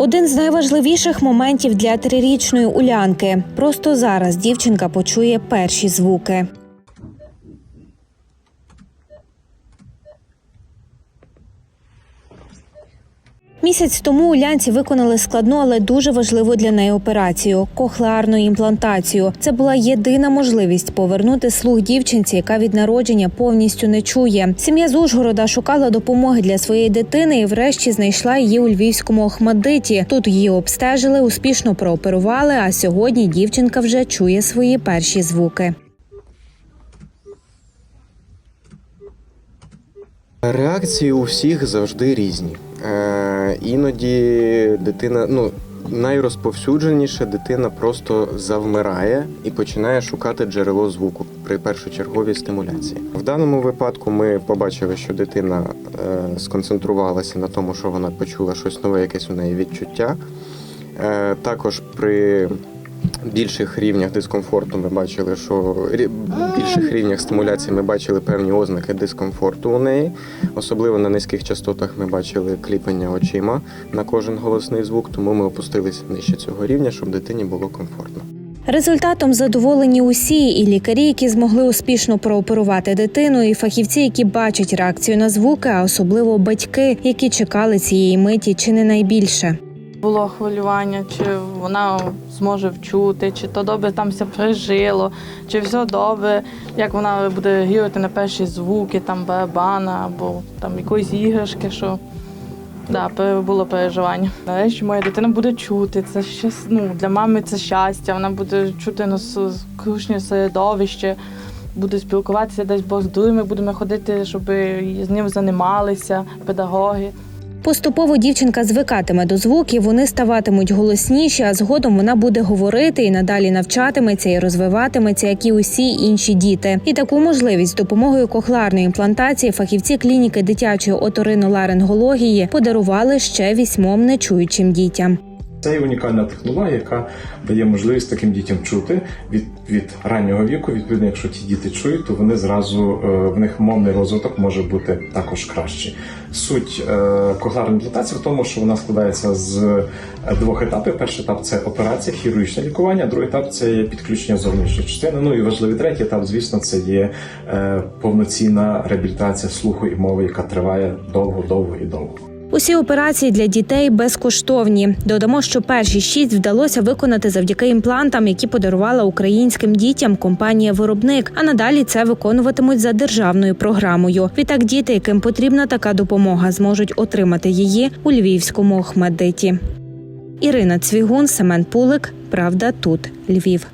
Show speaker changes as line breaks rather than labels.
Один з найважливіших моментів для трирічної улянки. Просто зараз дівчинка почує перші звуки. Місяць тому улянці виконали складну, але дуже важливу для неї операцію кохлеарну імплантацію. Це була єдина можливість повернути слух дівчинці, яка від народження повністю не чує. Сім'я з Ужгорода шукала допомоги для своєї дитини і, врешті, знайшла її у львівському Охмадиті. Тут її обстежили, успішно прооперували. А сьогодні дівчинка вже чує свої перші звуки.
Реакції у всіх завжди різні. Е, іноді дитина, ну найрозповсюдженіше дитина просто завмирає і починає шукати джерело звуку при першочерговій стимуляції. В даному випадку ми побачили, що дитина е, сконцентрувалася на тому, що вона почула щось нове, якесь у неї відчуття. Е, також при більших рівнях дискомфорту ми бачили, що більших рівнях стимуляції ми бачили певні ознаки дискомфорту у неї. Особливо на низьких частотах ми бачили кліпання очима на кожен голосний звук, тому ми опустилися нижче цього рівня, щоб дитині було комфортно.
Результатом задоволені усі, і лікарі, які змогли успішно прооперувати дитину, і фахівці, які бачать реакцію на звуки, а особливо батьки, які чекали цієї миті, чи не найбільше.
Було хвилювання, чи вона зможе вчути, чи то добре там все прижило, чи все добре, як вона буде гірити на перші звуки, там барабана або там якоїсь іграшки, що да, було переживання. Нарешті моя дитина буде чути. Це щас, ну, для мами це щастя. Вона буде чути на скрушнє середовище, буде спілкуватися десь бо з другими, будемо ходити, щоб з ним займалися педагоги.
Поступово дівчинка звикатиме до звуків, вони ставатимуть голосніші, а згодом вона буде говорити і надалі навчатиметься і розвиватиметься, як і усі інші діти. І таку можливість з допомогою кохларної імплантації фахівці клініки дитячої оториноларингології подарували ще вісьмом нечуючим дітям.
Це є унікальна технологія, яка дає можливість таким дітям чути від, від раннього віку. Відповідно, якщо ті діти чують, то вони зразу е, в них мовний розвиток може бути також кращий. Суть е, когларної імплантації в тому, що вона складається з е, двох етапів. Перший етап це операція, хірургічне лікування, другий етап це є підключення зовнішньої частини. Ну і важливий третій етап, звісно, це є повноцінна реабілітація слуху і мови, яка триває довго, довго і довго.
Усі операції для дітей безкоштовні. Додамо, що перші шість вдалося виконати завдяки імплантам, які подарувала українським дітям компанія Виробник. А надалі це виконуватимуть за державною програмою. Відтак діти, яким потрібна така допомога, зможуть отримати її у львівському Охмадиті. Ірина Цвігун, Семен Пулик. Правда, тут Львів.